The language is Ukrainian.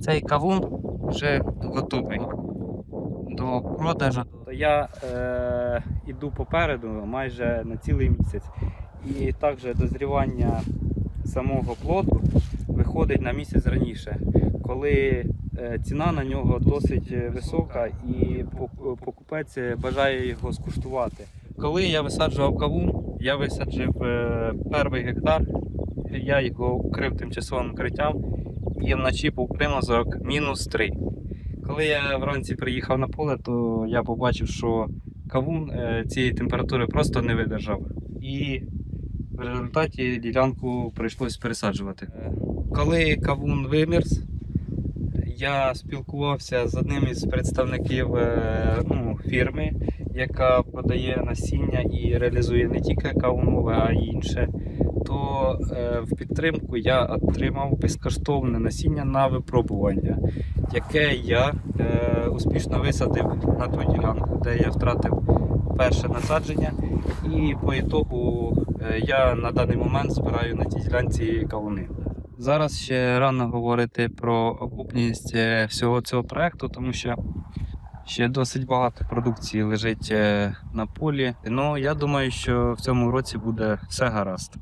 Цей кавун вже готовий до продажу. То я е, іду попереду майже на цілий місяць. І також дозрівання самого плоду виходить на місяць раніше, коли е, ціна на нього досить висока і покупець бажає його скуштувати. Коли я висаджував кавун, я висаджив е, перший гектар, я його укрив тимчасовим укриттям і вночі був примазок мінус 3. Коли я вранці приїхав на поле, то я побачив, що кавун е, цієї температури просто не видержав. І в результаті ділянку прийшлось пересаджувати. Е, Коли кавун вимерз, я спілкувався з одним із представників е, ну, фірми, яка продає насіння і реалізує не тільки кавунове, а й інше. То е, в підтримку я отримав безкоштовне насіння на випробування, яке я е, успішно висадив на ту ділянку, де я втратив перше насадження. І по ітогу е, я на даний момент збираю на тій ділянці кавуни. Зараз ще рано говорити про окупність всього цього проекту, тому що ще досить багато продукції лежить на полі. Ну я думаю, що в цьому році буде все гаразд.